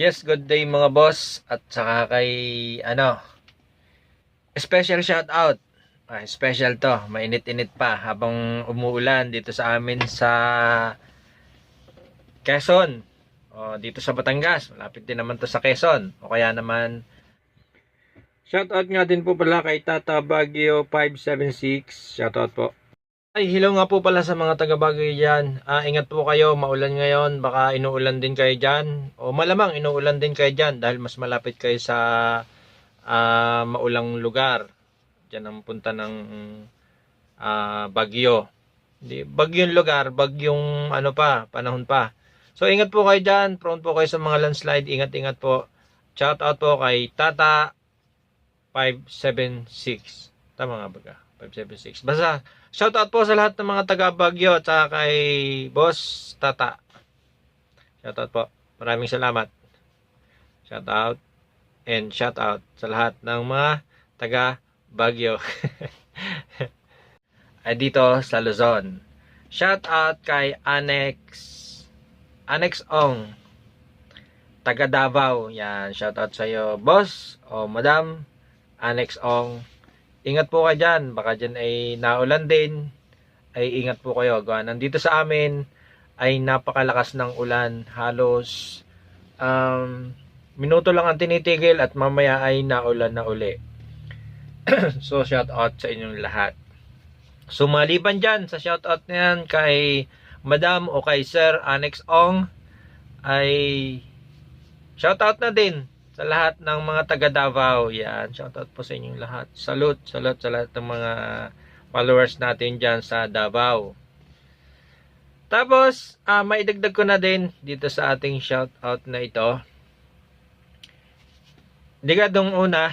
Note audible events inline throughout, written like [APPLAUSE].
Yes, good day mga boss at saka kay ano special shout out. Ah, special to, mainit-init pa habang umuulan dito sa amin sa Quezon. O dito sa Batangas, malapit din naman to sa Quezon. O kaya naman Shout out nga din po pala kay Tata Baguio 576. Shout out po. Ay, hello nga po pala sa mga taga Baguio dyan. Ah, ingat po kayo, maulan ngayon. Baka inuulan din kayo dyan. O malamang inuulan din kayo dyan dahil mas malapit kayo sa ah, maulang lugar. Dyan ang punta ng ah, Baguio. Hindi, bagyong lugar, bagyong ano pa, panahon pa. So ingat po kayo dyan, prone po kayo sa mga landslide, ingat-ingat po. Shout out po kay Tata 576. Tama nga ba ka? 576. Basta, shout out po sa lahat ng mga taga Baguio at saka kay Boss Tata. Shout out po. Maraming salamat. Shout out and shout out sa lahat ng mga taga Baguio. [LAUGHS] Ay dito sa Luzon. Shout out kay Annex Annex Ong. Taga Davao. Yan, shout out sa iyo, boss o madam Annex Ong. Ingat po kayo dyan. Baka dyan ay naulan din. Ay ingat po kayo. Gawa nandito sa amin ay napakalakas ng ulan. Halos um, minuto lang ang tinitigil at mamaya ay naulan na uli. [CLEARS THROAT] so shout out sa inyong lahat. So maliban dyan sa shout out na yan kay Madam o kay Sir Annex Ong ay shout out na din sa lahat ng mga taga Davao. Yan, shoutout po sa inyong lahat. Salute, salute sa lahat ng mga followers natin dyan sa Davao. Tapos, ah, maidagdag ko na din dito sa ating shoutout na ito. Di ka nung una,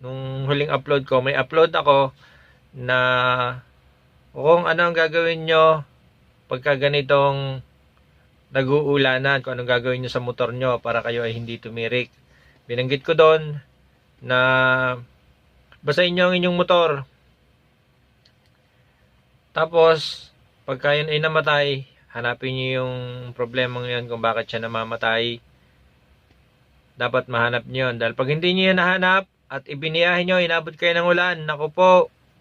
nung huling upload ko, may upload ako na kung ano ang gagawin nyo pagka ganitong nag-uulanan kung anong gagawin nyo sa motor nyo para kayo ay hindi tumirik. Binanggit ko doon na basahin nyo ang inyong motor. Tapos, pagka yun ay namatay, hanapin nyo yung problema ngayon kung bakit siya namamatay. Dapat mahanap nyo yun. Dahil pag hindi nyo yan nahanap at ibiniyahin nyo, inabot kayo ng ulan, naku po,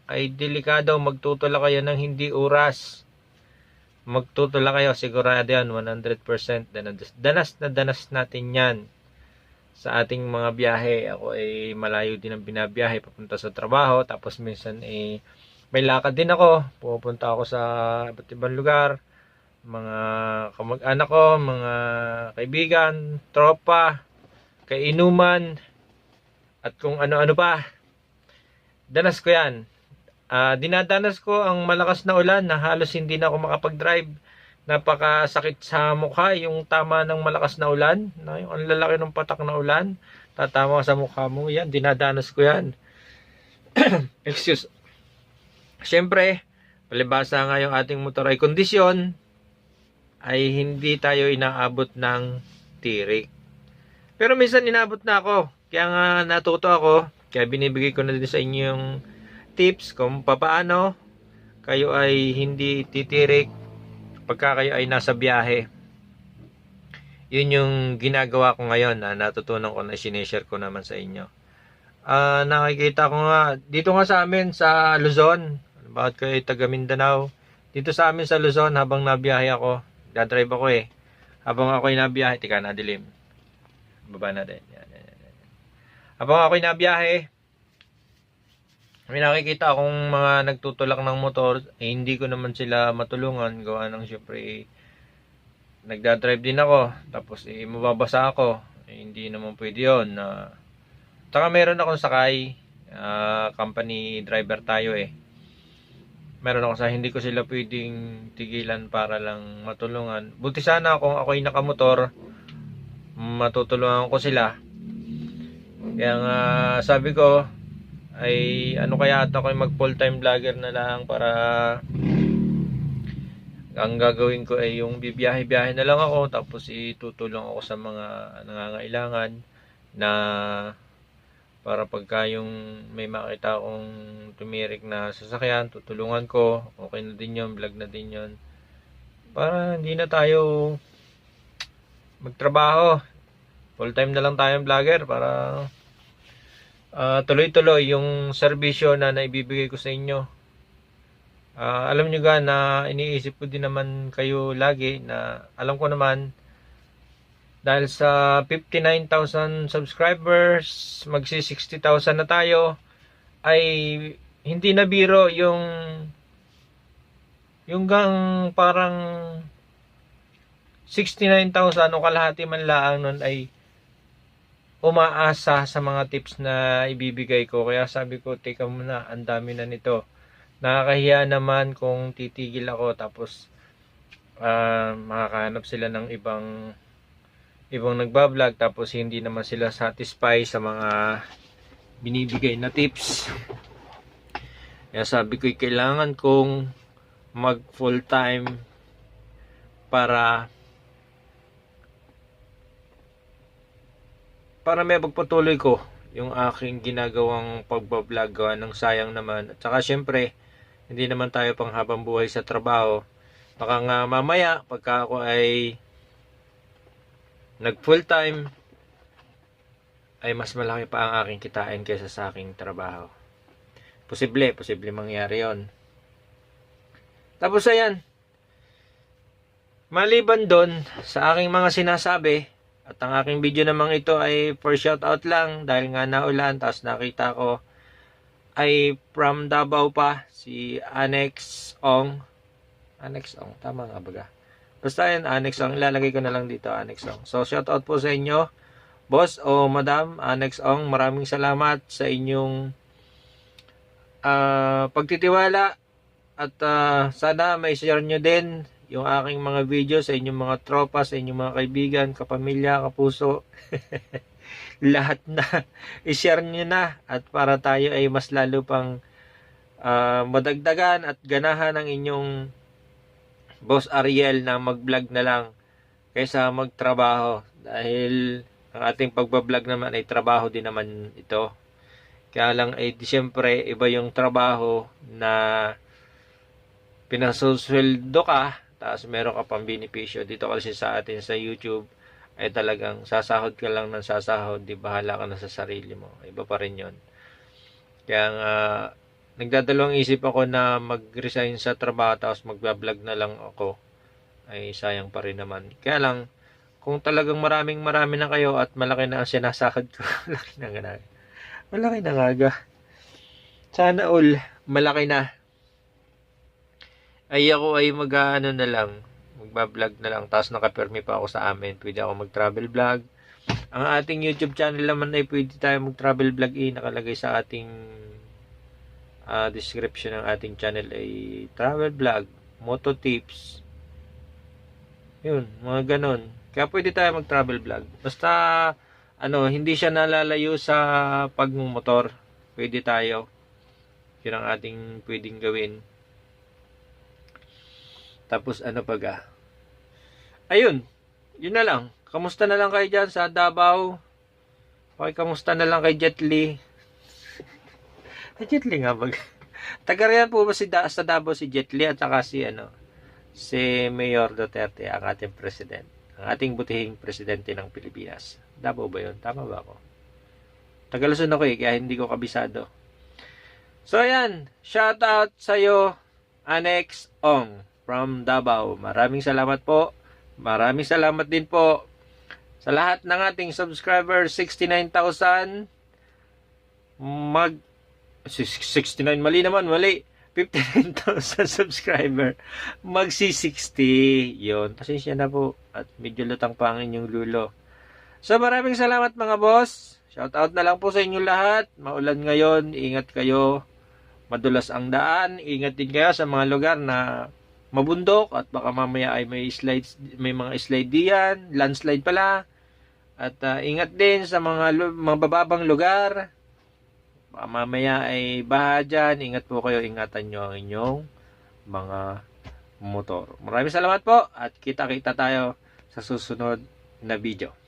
ay delikado, magtutula kayo ng hindi oras magtutula kayo sigurado yan 100% danas, danas na danas natin yan sa ating mga biyahe. Ako ay malayo din ang binabiyahe papunta sa trabaho. Tapos minsan eh may lakad din ako. Pupunta ako sa iba't ibang lugar. Mga kamag-anak ko mga kaibigan tropa kainuman at kung ano-ano pa. Danas ko yan Ah, dinadanas ko ang malakas na ulan na halos hindi na ako makapag-drive. Napakasakit sa mukha yung tama ng malakas na ulan. No? Yung ang lalaki ng patak na ulan. Tatama sa mukha mo. Yan, dinadanas ko yan. [CLEARS THROAT] Excuse. Siyempre, palibasa nga yung ating motor ay kondisyon ay hindi tayo inaabot ng tirik. Pero minsan inabot na ako. Kaya nga natuto ako. Kaya binibigay ko na din sa inyo yung tips kung paano kayo ay hindi titirik pagka kayo ay nasa biyahe. Yun yung ginagawa ko ngayon na natutunan ko na sineshare ko naman sa inyo. Ah, nakikita ko nga dito nga sa amin sa Luzon. Bakit kayo taga Mindanao? Dito sa amin sa Luzon habang nabiyahe ako, dadrive ako eh. Habang ako ay nabiyahe, tika na dilim. Baba natin. Yan, yan, yan, yan. Habang ako ay nabiyahe, may nakikita akong mga nagtutulak ng motor, eh, hindi ko naman sila matulungan. Gawa ng syempre, eh, nagdadrive din ako. Tapos, eh, mababasa ako. Eh, hindi naman pwede yun. na Tsaka meron akong sakay. ah, company driver tayo eh. Meron ako sa hindi ko sila pwedeng tigilan para lang matulungan. Buti sana kung ako ay nakamotor, matutulungan ko sila. Kaya nga, sabi ko, ay ano kaya ata ako mag full time vlogger na lang para ang gagawin ko ay yung bibiyahe-biyahe na lang ako tapos itutulong ako sa mga nangangailangan na para pagka yung may makita akong tumirik na sasakyan, tutulungan ko. Okay na din yun, vlog na din yun. Para hindi na tayo magtrabaho Full time na lang tayong vlogger para ah, tuloy-tuloy yung serbisyo na naibibigay ko sa inyo. Ah, alam nyo ga na iniisip ko din naman kayo lagi na alam ko naman dahil sa 59,000 subscribers, magsi 60,000 na tayo, ay hindi na biro yung yung gang parang 69,000 o kalahati man laang nun ay umaasa sa mga tips na ibibigay ko. Kaya sabi ko, teka muna, ang dami na nito. Nakakahiya naman kung titigil ako tapos ah, makakahanap sila ng ibang ibang nagbablog tapos hindi naman sila satisfy sa mga binibigay na tips. Kaya sabi ko, kailangan kong mag full time para para may pagpatuloy ko yung aking ginagawang pagbablog gawa ng sayang naman. At saka syempre, hindi naman tayo pang habang buhay sa trabaho. Baka nga mamaya, pagka ako ay nag full time, ay mas malaki pa ang aking kitain kaysa sa aking trabaho. Posible, posible mangyari yon. Tapos ayan, maliban doon sa aking mga sinasabi, at ang aking video namang ito ay for shoutout lang dahil nga naulan, tapos nakita ko ay from Davao pa, si Annex Ong. Annex Ong, tama nga baga. Basta yun, Annex Ong, ilalagay ko na lang dito, Annex Ong. So, shoutout po sa inyo, boss o madam, Annex Ong, maraming salamat sa inyong ah, pagtitiwala at ah, sana may share nyo din yung aking mga video sa inyong mga tropa, sa inyong mga kaibigan, kapamilya, kapuso. [LAUGHS] Lahat na i-share nyo na at para tayo ay mas lalo pang ah, madagdagan at ganahan ng inyong Boss Ariel na mag-vlog na lang kaysa magtrabaho dahil ang ating pagbablog naman ay trabaho din naman ito. Kaya lang ay di syempre iba yung trabaho na pinasusweldo ka tapos meron ka pang benepisyo. Dito kasi sa atin sa YouTube ay talagang sasahod ka lang ng sasahod di bahala ka na sa sarili mo. Iba pa rin yon kaya nga nagdadalawang isip ako na mag-resign sa trabaho tapos magbablog na lang ako. Ay sayang pa rin naman. Kaya lang kung talagang maraming marami na kayo at malaki na ang sinasahod ko [LAUGHS] malaki na nga. Malaki na nga ga. sana all malaki na ay ako ay mag ano na lang magbablog na lang tapos nakapirmi pa ako sa amin. Pwede ako mag travel vlog. Ang ating youtube channel naman ay pwede tayo mag travel vlog eh. Nakalagay sa ating ah, description ng ating channel ay travel vlog moto tips. Yun mga ganon. Kaya pwede tayo mag travel vlog. Basta ano hindi siya nalalayo sa pagmumotor. Pwede tayo. Yun ang ating pwedeng gawin tapos ano pa ga? Ayun, yun na lang. Kamusta na lang kayo dyan sa Davao? Okay, kamusta na lang kay Jet Li? [LAUGHS] Jet Li nga ba? [LAUGHS] Taga riyan po ba si da- sa Davao si Jet Li at saka si ano? Si Mayor Duterte, ang ating president. Ang ating butihing presidente ng Pilipinas. Davao ba yun? Tama ba ako? Tagaluson ako eh, kaya hindi ko kabisado. So ayan, shout out sa'yo, Annex Ong from Davao. Maraming salamat po. Maraming salamat din po sa lahat ng ating subscribers, 69,000. Mag 69 mali naman, mali. 59,000 [LAUGHS] subscriber. Magsi 60. 'Yon. Pasensya na po at medyo lutang pa ang inyong lulo. So maraming salamat mga boss. Shout out na lang po sa inyo lahat. Maulan ngayon, ingat kayo. Madulas ang daan. Ingat din kayo sa mga lugar na mabundok at baka mamaya ay may slides may mga slide diyan, landslide pala. At ah, ingat din sa mga lu- mga bababang lugar. Baka mamaya ay baha dyan. Ingat po kayo, ingatan nyo ang inyong mga motor. Maraming salamat po at kita-kita tayo sa susunod na video.